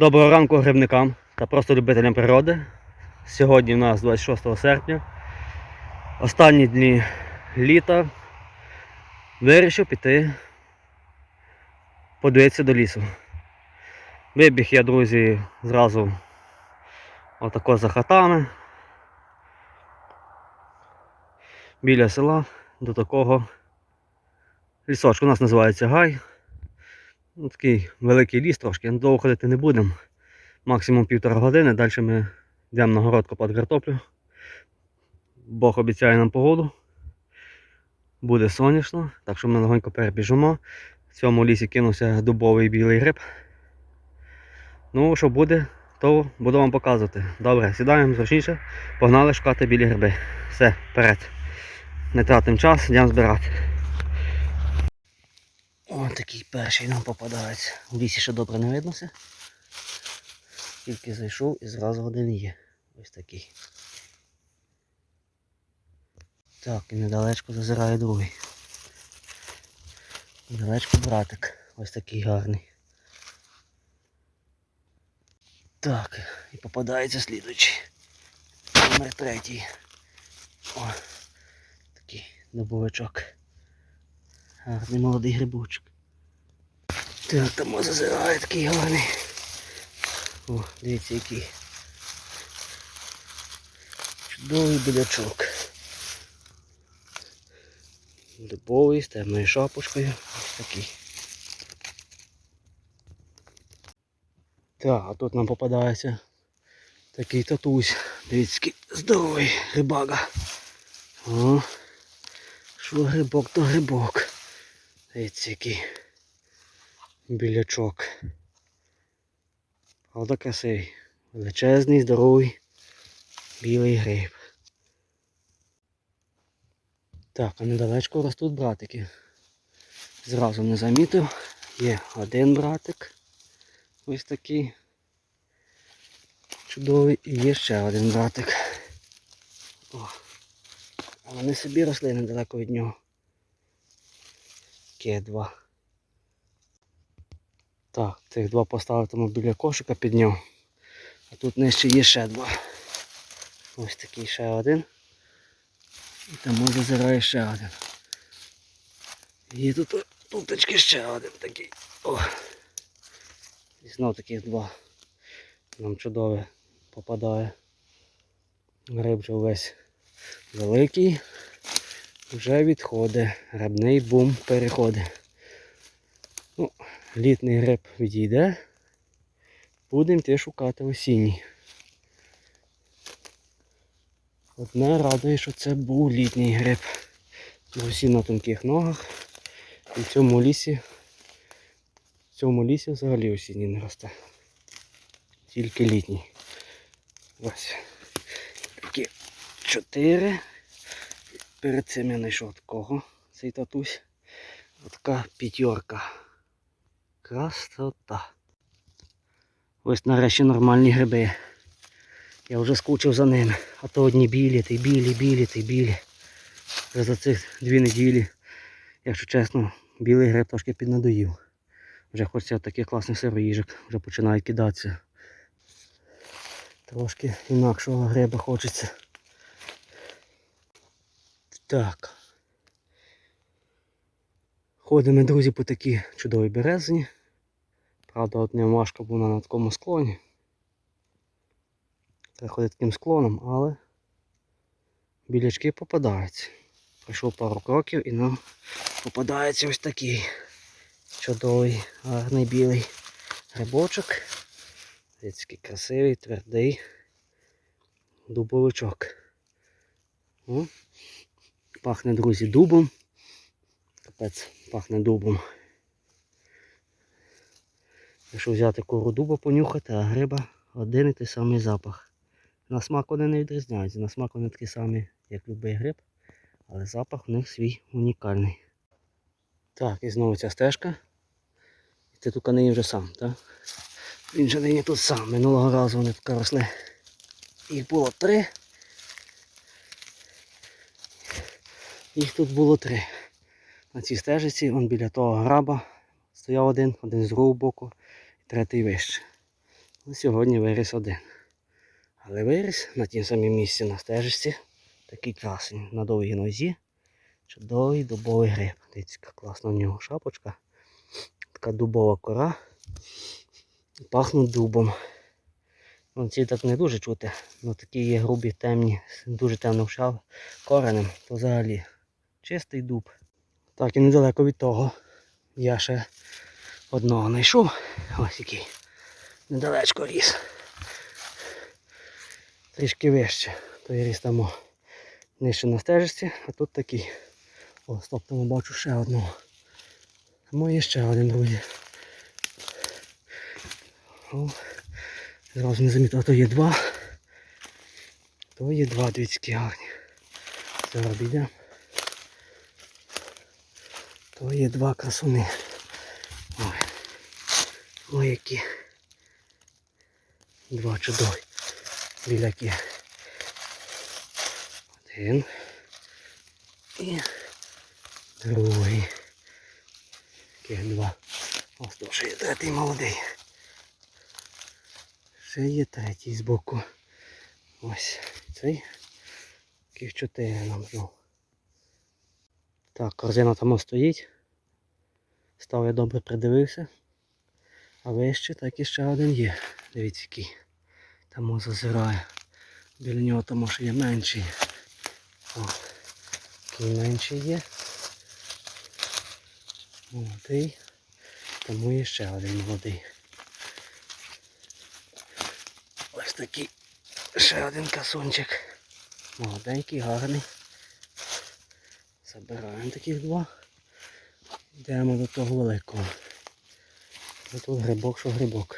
Доброго ранку грибникам та просто любителям природи. Сьогодні у нас 26 серпня. Останні дні літа. Вирішив піти подивитися до лісу. Вибіг я, друзі, зразу отако за хатами. Біля села до такого лісочку. У нас називається гай. Ну, такий великий ліс трошки, довго ходити не будемо. Максимум півтора години, далі ми йдемо на город копати картоплю. Бог обіцяє нам погоду. Буде сонячно, так що ми легонько перебіжимо. В цьому лісі кинувся дубовий білий гриб. Ну, що буде, то буду вам показувати. Добре, сідаємо зручніше, погнали шукати білі гриби. Все, вперед. Не тратимо час, йдемо збирати. Ось такий перший нам попадається. У лісі ще добре не виднося. Тільки зайшов і зразу один є. Ось такий. Так, і недалечко зазирає другий. Недалечко братик. Ось такий гарний. Так, і попадається слідуючий. Номер третій. О, такий дубовичок. Гарний молодий грибочок. Так, там зазирає такий гарний. О, дивіться який. Чудовий білячок. Дубовий з темною шапочкою. Ось такий. Так, а тут нам попадається такий татусь. Дивіться, який здоровий рибага. О, що грибок, то грибок. Дивіться, який білячок. Правда красивий. Величезний, здоровий, білий гриб. Так, а недалечко ростуть братики. Зразу не замітив. Є один братик. Ось такий чудовий. І є ще один братик. О. А вони собі росли недалеко від нього. Таке два. Так, цих два поставимо біля кошика підняв. А тут нижче є ще два. Ось такий ще один. І там зазирає ще один. І тут туточки ще один такий. О. І знов таких два. Нам чудове попадає. Гриб вже весь великий. Вже відходить. Грибний бум переходить. Ну, літній гриб відійде. Будемо йти шукати осінній. Одне радує, що це був літній гриб. Всі на тонких ногах. І в цьому лісі, в цьому лісі взагалі осінній не росте. Тільки літній. Ось. Такі чотири. Перед цим я знайшов такого, цей татусь. Отака п'ятерка. Красота. Ось нарешті нормальні гриби. Я вже скучив за ними. А то одні білі, ти білі, білі, ти білі. Вже за цих дві неділі, якщо чесно, білий гриб трошки піднадоїв. Вже хочеться таких класних сироїжок, вже починають кидатися. Трошки інакшого гриба хочеться. Так. Ходимо, друзі, по такій чудовій березні. Правда, от не важко була на такому склоні. Треба ходити таким склоном, але білячки попадаються. Пройшов пару кроків і нам попадається ось такий чудовий, гарний білий грибочок. Який красивий, твердий дубовичок. О, пахне, друзі, дубом. Капець пахне дубом. Якщо взяти кору дуба понюхати, а гриба один і той самий запах. На смак вони не відрізняються. На смак вони такі самі, як будь-який гриб, але запах у них свій унікальний. Так, і знову ця стежка. І ти тут нині вже сам, так? Він же нині тут сам. Минулого разу вони тут росли. Їх було три. Їх тут було три. На цій стежиці, он біля того граба, стояв один, один з другого боку, третій вище. Ну, Сьогодні виріс один. Але виріс на тім самому місці на стежечці. Такий красень на довгій нозі. Чудовий дубовий гриб. Дивіться, яка класна в нього шапочка. Така дубова кора. Пахнуть дубом. Ну, ці так не дуже чути, але такі є грубі, темні, дуже темним шав коренем, то взагалі чистий дуб. Так і недалеко від того я ще одного знайшов. Ось який. Недалечко ріс. Трішки вище. Той ріс там нижче на стежці, а тут такий. О, стоп, там бачу ще одного. Тому є ще один, друзі. О, зразу не замітив, а то є два. То є два, які гарні. Зараз підемо. То є два красуни. Ой. Ой, які. Два чудові. Біляки. Один. І другий. Таких два. Ось тут ще є третій молодий. Ще є третій збоку. Ось цей. Таких чотири нам знов. Так, корзина там стоїть. Став я добре придивився. А вище так і ще один є. Дивіться який. Там зазирає. Біля нього тому що є менший. О, такий менший є. Молодий. Тому є ще один молодий. Ось такий ще один касунчик. Молоденький, гарний. Забираємо таких два. Йдемо до того великого. А тут грибок, що грибок.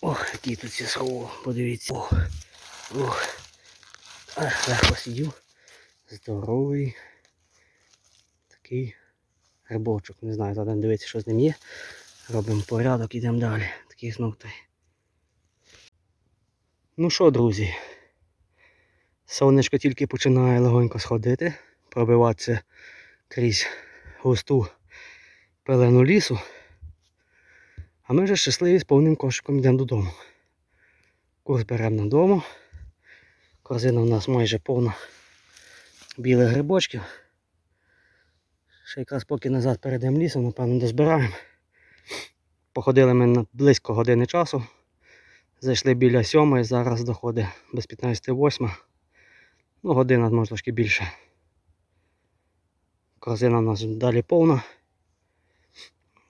Ох, який тут ці схову, подивіться. Ох, ох. Ах, легко сидів. Здоровий. Такий грибочок. Не знаю, зараз дивитися, що з ним є. Робимо порядок, ідемо далі. Такий знов той. Ну що, друзі? Сонечко тільки починає легонько сходити, пробиватися крізь густу пелену лісу. А ми вже щасливі з повним кошиком йдемо додому. Курс беремо додому. Корзина у нас майже повна білих грибочків. Ще якраз поки назад перейдемо лісом, напевно, дозбираємо. Походили ми на близько години часу. Зайшли біля сьомої, зараз доходить без 15.08. Ну, година може трошки більше. Корзина у нас далі повна.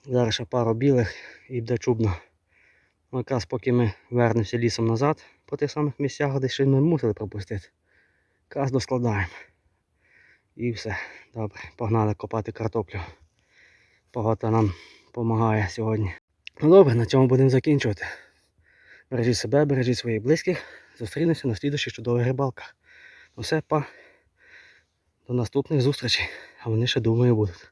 Зараз ще пару білих і буде чубно. Ну, якраз поки ми вернемося лісом назад по тих самих місцях, де ще ми мусили пропустити. Якраз доскладаємо. І все. Добре, погнали копати картоплю. Погода нам допомагає сьогодні. Ну добре, на цьому будемо закінчувати. Бережіть себе, бережіть своїх близьких. Зустрінемося на слідущих чудових рибалках. Все, па. До наступних зустрічей. А вони ще думаю будуть.